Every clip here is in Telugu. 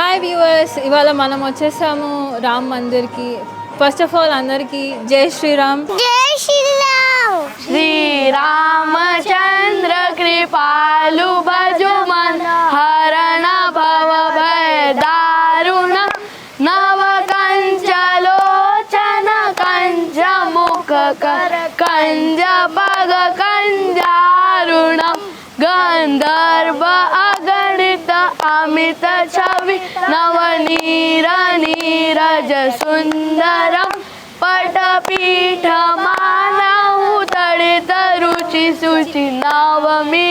హాయ్ వ్యూవర్స్ ఇవాళ మనం వచ్చేసాము రామ్ మందిర్కి. ఫస్ట్ ఆఫ్ ఆల్ అందరికి జై శ్రీరామ్. జై శ్రీరామ్. శ్రీరామచంద్ర కృపాలు భజు మన హరణ భవ దారుణ నవ కంచలోచన కంజ ముఖ కర కంజ భగ కంజారుణం గంధర్వ అగణిత అమిత చ नवनीरनीरज सुंदरम पटपीठ माना उतळे तरुची सुची नाव मी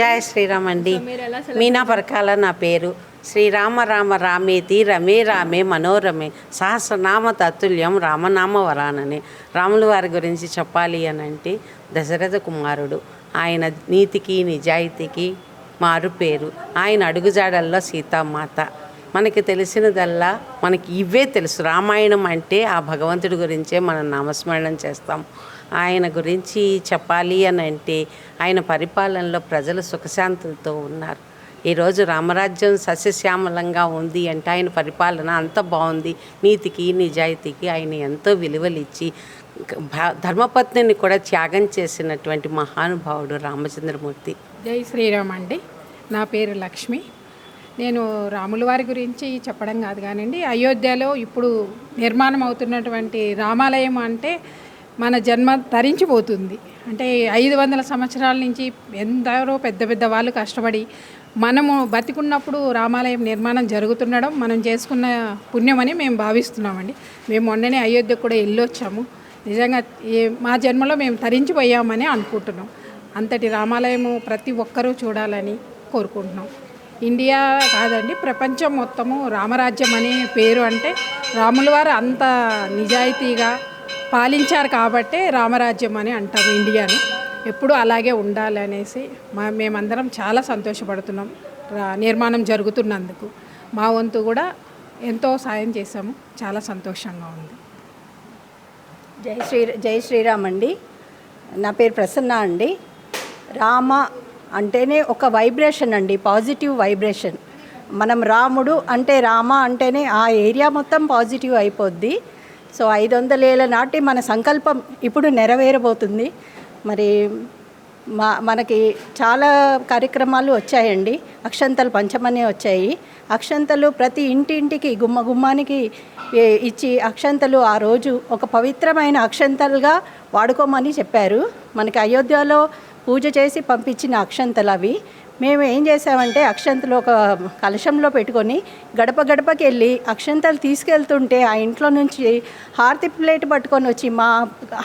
జయ శ్రీరామ్ అండి. మీనా పరకాల నా పేరు. శ్రీరామ రామ రామేతి రమే రామే మనోరమే సహస్రనామ తత్తుల్యం రామనామ వరానని. రాముల వారి గురించి చెప్పాలి అని అంటే దశరథ కుమారుడు. ఆయన నీతికి నిజాయితీకి మారు పేరు. ఆయన అడుగుజాడల్లో సీతామాత. మనకి తెలిసినదల్లా మనకి ఇవే తెలుసు. రామాయణం అంటే ఆ భగవంతుడి గురించే మనం నామస్మరణం చేస్తాం. ఆయన గురించి చెప్పాలి అని అంటే ఆయన పరిపాలనలో ప్రజలు సుఖశాంతులతో ఉన్నారు. ఈరోజు రామరాజ్యం సస్యశ్యామలంగా ఉంది అంటే ఆయన పరిపాలన అంత బాగుంది. నీతికి నిజాయితీకి ఆయన ఎంతో విలువలిచ్చి ధర్మపత్నిని కూడా త్యాగం చేసినటువంటి మహానుభావుడు రామచంద్రమూర్తి. జై శ్రీరామ్ అండి. నా పేరు లక్ష్మి. నేను రాముల వారి గురించి చెప్పడం కాదు కానివ్వండి అయోధ్యలో ఇప్పుడు నిర్మాణం అవుతున్నటువంటి రామాలయం అంటే మన జన్మ తరించిపోతుంది. అంటే ఐదు వందల సంవత్సరాల నుంచి ఎందరో పెద్ద పెద్ద వాళ్ళు కష్టపడి మనము బతికున్నప్పుడు రామాలయం నిర్మాణం జరుగుతుండడం మనం చేసుకున్న పుణ్యమని మేము భావిస్తున్నామండి. మేము మొన్ననే అయోధ్యకు కూడా వెళ్ళొచ్చాము నిజంగా ఏ మా జన్మలో మేము తరించిపోయామని అనుకుంటున్నాం. అంతటి రామాలయము ప్రతి ఒక్కరూ చూడాలని కోరుకుంటున్నాం. ఇండియా కాదండి ప్రపంచం మొత్తము రామరాజ్యం అనే పేరు అంటే రాముల వారు అంత నిజాయితీగా పాలించారు కాబట్టే రామరాజ్యం అని అంటారు ఇండియాని. ఎప్పుడు అలాగే ఉండాలనేసి మా మేమందరం చాలా సంతోషపడుతున్నాం. రా- నిర్మాణం జరుగుతున్నందుకు. మా వంతు కూడా ఎంతో సాయం చేశాము. చాలా సంతోషంగా ఉంది. జై శ్రీ జై శ్రీరామ్ అండి. నా పేరు ప్రసన్న అండి. రామ అంటేనే ఒక వైబ్రేషన్ అండి పాజిటివ్ వైబ్రేషన్. మనం రాముడు అంటే రామ అంటేనే ఆ ఏరియా మొత్తం పాజిటివ్ అయిపోద్ది. సో ఐదు వందలేళ్ళ నాటి మన సంకల్పం ఇప్పుడు నెరవేరబోతుంది. మరి మా మనకి చాలా కార్యక్రమాలు వచ్చాయండి. అక్షంతలు పంచమనే వచ్చాయి. అక్షంతలు ప్రతి ఇంటింటికి గుమ్మ గుమ్మానికి ఇచ్చి అక్షంతలు ఆ రోజు ఒక పవిత్రమైన అక్షంతలుగా వాడుకోమని చెప్పారు. మనకి అయోధ్యలో పూజ చేసి పంపించిన అక్షంతలు అవి. మేము ఏం చేసామంటే అక్షంతలు ఒక కలశంలో పెట్టుకొని గడప గడపకి వెళ్ళి అక్షంతలు తీసుకెళ్తుంటే ఆ ఇంట్లో నుంచి హారతి ప్లేట్ పట్టుకొని వచ్చి మా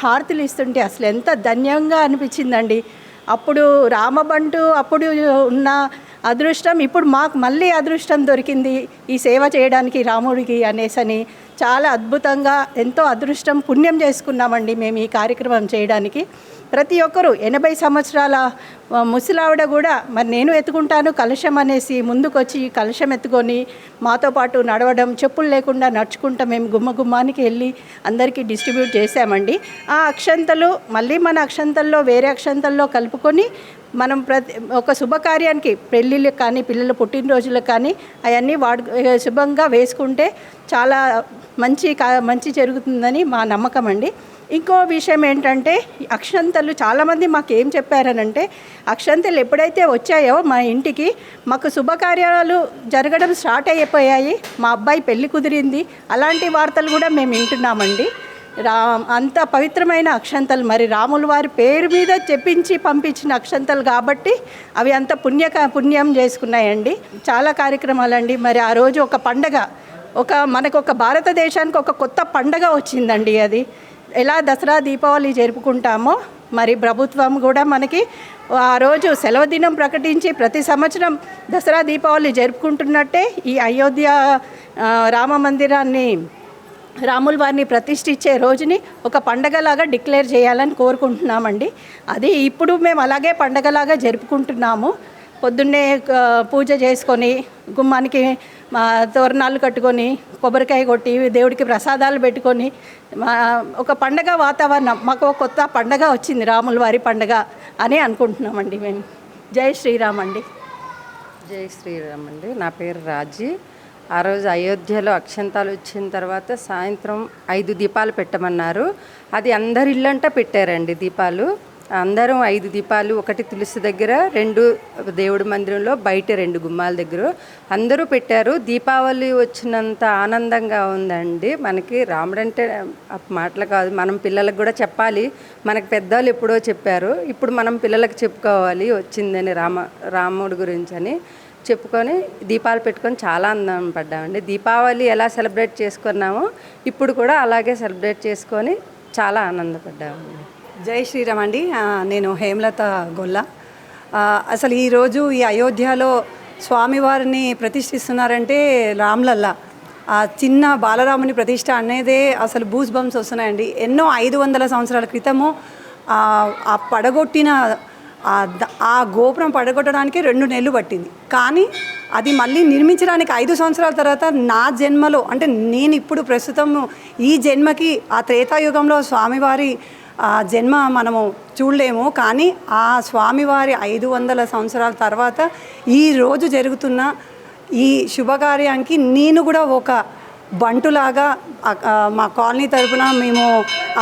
హారతులు ఇస్తుంటే అసలు ఎంత ధన్యంగా అనిపించిందండి. అప్పుడు రామబంటు అప్పుడు ఉన్న అదృష్టం ఇప్పుడు మాకు మళ్ళీ అదృష్టం దొరికింది ఈ సేవ చేయడానికి రాముడికి అనేసని చాలా అద్భుతంగా ఎంతో అదృష్టం పుణ్యం చేసుకున్నామండి మేము ఈ కార్యక్రమం చేయడానికి. ప్రతి ఒక్కరూ ఎనభై సంవత్సరాల ముసలావిడ కూడా మరి నేను ఎత్తుకుంటాను కలుషం అనేసి ముందుకొచ్చి కలుషం ఎత్తుకొని మాతో పాటు నడవడం చెప్పులు లేకుండా నడుచుకుంటా మేము గుమ్మ గుమ్మానికి వెళ్ళి అందరికీ డిస్ట్రిబ్యూట్ చేసామండి ఆ అక్షంతలు మళ్ళీ మన అక్షంతల్లో వేరే అక్షంతల్లో కలుపుకొని మనం ప్రతి ఒక శుభకార్యానికి పెళ్ళిళ్ళకి కానీ పిల్లల పుట్టినరోజులకు కానీ అవన్నీ వాడు శుభంగా వేసుకుంటే చాలా మంచి కా- మంచి జరుగుతుందని మా నమ్మకం అండి. ఇంకో విషయం ఏంటంటే అక్షంతలు చాలామంది మాకు ఏం చెప్పారనంటే అక్షంతలు ఎప్పుడైతే వచ్చాయో మా ఇంటికి మాకు శుభకార్యాలు జరగడం స్టార్ట్ అయిపోయాయి. మా అబ్బాయి పెళ్ళి కుదిరింది. అలాంటి వార్తలు కూడా మేము వింటున్నామండి. రా అంత పవిత్రమైన అక్షంతలు. మరి రాముల వారి పేరు మీద చెప్పించి పంపించిన అక్షంతలు కాబట్టి అవి అంత పుణ్య పుణ్యం చేసుకున్నాయండి. చాలా కార్యక్రమాలండి. మరి ఆ రోజు ఒక పండగ ఒక మనకు ఒక భారతదేశానికి ఒక కొత్త పండగ వచ్చిందండి అది. ఎలా దసరా దీపావళి జరుపుకుంటామో మరి ప్రభుత్వం కూడా మనకి ఆ రోజు సెలవు దినం ప్రకటించి ప్రతి సంవత్సరం దసరా దీపావళి జరుపుకుంటున్నట్టే ఈ అయోధ్య రామ మందిరాన్ని రాముల వారిని ప్రతిష్ఠించే రోజుని ఒక పండగలాగా డిక్లేర్ చేయాలని కోరుకుంటున్నామండి. అది ఇప్పుడు మేము అలాగే పండగలాగా జరుపుకుంటున్నాము. పొద్దున్నే పూజ చేసుకొని గుమ్మానికి మా తోరణాలు కట్టుకొని కొబ్బరికాయ కొట్టి దేవుడికి ప్రసాదాలు పెట్టుకొని మా ఒక పండగ వాతావరణం. మాకు కొత్త పండగ వచ్చింది రాముల వారి పండగ అని అనుకుంటున్నామండి మేము. జై శ్రీరామ్ అండి. జై శ్రీరామ్ అండి. నా పేరు రాజీ. ఆ రోజు అయోధ్యలో అక్షంతాలు వచ్చిన తర్వాత సాయంత్రం ఐదు దీపాలు పెట్టమన్నారు. అది అందరి ఇల్లంట పెట్టారండి దీపాలు. అందరం ఐదు దీపాలు ఒకటి తులసి దగ్గర రెండు దేవుడి మందిరంలో బయట రెండు గుమ్మాల దగ్గర. అందరూ పెట్టారు. దీపావళి వచ్చినంత ఆనందంగా ఉందండి. మనకి రాముడు అంటే మాటలు కాదు. మనం పిల్లలకు కూడా చెప్పాలి. మనకు పెద్దవాళ్ళు ఎప్పుడో చెప్పారు. ఇప్పుడు మనం పిల్లలకు చెప్పుకోవాలి. వచ్చిందని రామ రాముడి గురించి అని చెప్పుకొని దీపాలు పెట్టుకొని చాలా ఆనందం పడ్డామండి. దీపావళి ఎలా సెలబ్రేట్ చేసుకున్నామో ఇప్పుడు కూడా అలాగే సెలబ్రేట్ చేసుకొని చాలా ఆనందపడ్డామండి. జై శ్రీరామ్ అండి. నేను హేమలత గొల్ల. అసలు ఈరోజు ఈ అయోధ్యలో స్వామివారిని ప్రతిష్ఠిస్తున్నారంటే రామ్లల్లా. ఆ చిన్న బాలరాముని ప్రతిష్ట అనేదే అసలు బూస్ బంప్స్ వస్తున్నాయండి. ఎన్నో ఐదు వందల సంవత్సరాల క్రితము ఆ పడగొట్టిన ఆ ఆ గోపురం పడగొట్టడానికి రెండు నెలలు పట్టింది. కానీ అది మళ్ళీ నిర్మించడానికి ఐదు సంవత్సరాల తర్వాత నా జన్మలో అంటే నేను ఇప్పుడు ప్రస్తుతం ఈ జన్మకి ఆ త్రేతాయుగంలో స్వామివారి ఆ జన్మ మనము చూడలేము కానీ ఆ స్వామివారి ఐదు వందల సంవత్సరాల తర్వాత ఈ రోజు జరుగుతున్న ఈ శుభకార్యానికి నేను కూడా ఒక బంటులాగా మా కాలనీ తరపున మేము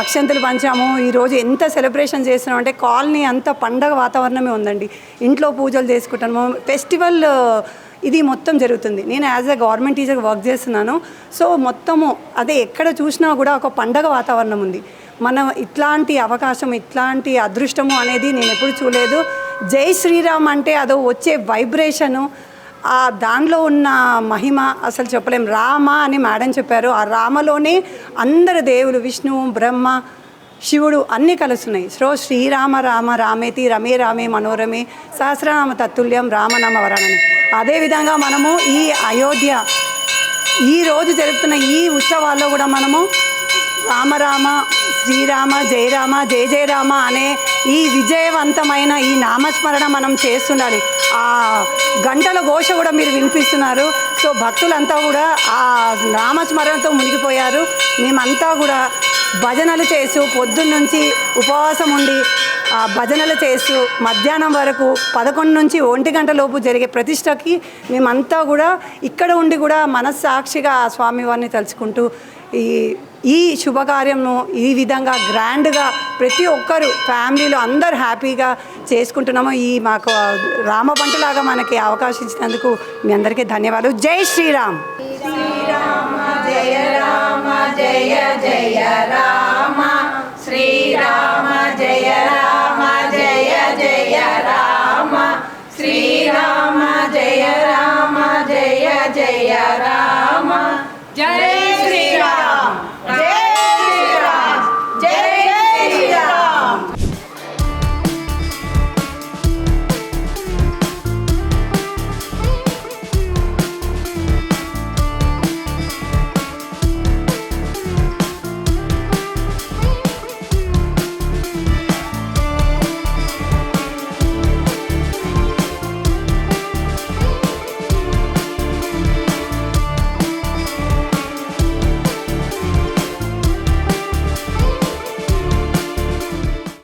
అక్షంతలు పంచాము. ఈరోజు ఎంత సెలబ్రేషన్ చేస్తున్నాం అంటే కాలనీ అంత పండగ వాతావరణమే ఉందండి. ఇంట్లో పూజలు చేసుకుంటాము. ఫెస్టివల్ ఇది మొత్తం జరుగుతుంది. నేను as a government teacher work చేస్తున్నాను. సో మొత్తము అదే ఎక్కడ చూసినా కూడా ఒక పండగ వాతావరణం ఉంది. మనం ఇట్లాంటి అవకాశం ఇట్లాంటి అదృష్టము అనేది నేను ఎప్పుడు చూడలేదు. జై శ్రీరామ్ అంటే అదో వచ్చే వైబ్రేషను ఆ దానిలో ఉన్న మహిమ అసలు చెప్పలేం. రామ అని మేడం చెప్పారు. ఆ రామలోనే అందరు దేవులు విష్ణువు బ్రహ్మ శివుడు అన్నీ కలుస్తున్నాయి. సో శ్రీరామ రామ రామేతి రమే రామే మనోరమే సహస్రనామ తత్తుల్యం రామనామ వరానని. అదేవిధంగా మనము ఈ అయోధ్య ఈ రోజు జరుగుతున్న ఈ ఉత్సవాల్లో కూడా మనము రామరామ శ్రీరామ జయరామ జయ జయ రామ అనే ఈ విజయవంతమైన ఈ నామస్మరణ మనం చేస్తుండాలి ఆ గంటల ఘోష కూడా మీరు వినిపిస్తున్నారు. సో భక్తులంతా కూడా ఆ నామస్మరణతో మునిగిపోయారు. మేమంతా కూడా భజనలు చేస్తూ పొద్దున్నుంచి ఉపవాసం ఉండి ఆ భజనలు చేస్తూ మధ్యాహ్నం వరకు పదకొండు నుంచి ఒంటి గంట లోపు జరిగే ప్రతిష్టకి మేమంతా కూడా ఇక్కడ ఉండి కూడా మనస్సాక్షిగా ఆ స్వామివారిని తలుచుకుంటూ ఈ ఈ శుభకార్యంను ఈ విధంగా గ్రాండ్గా ప్రతి ఒక్కరు ఫ్యామిలీలో అందరు హ్యాపీగా చేసుకుంటున్నాము. ఈ మాకు రామబంటులాగా మనకి అవకాశం ఇచ్చినందుకు మీ అందరికీ ధన్యవాదాలు. జై శ్రీరామ్. జై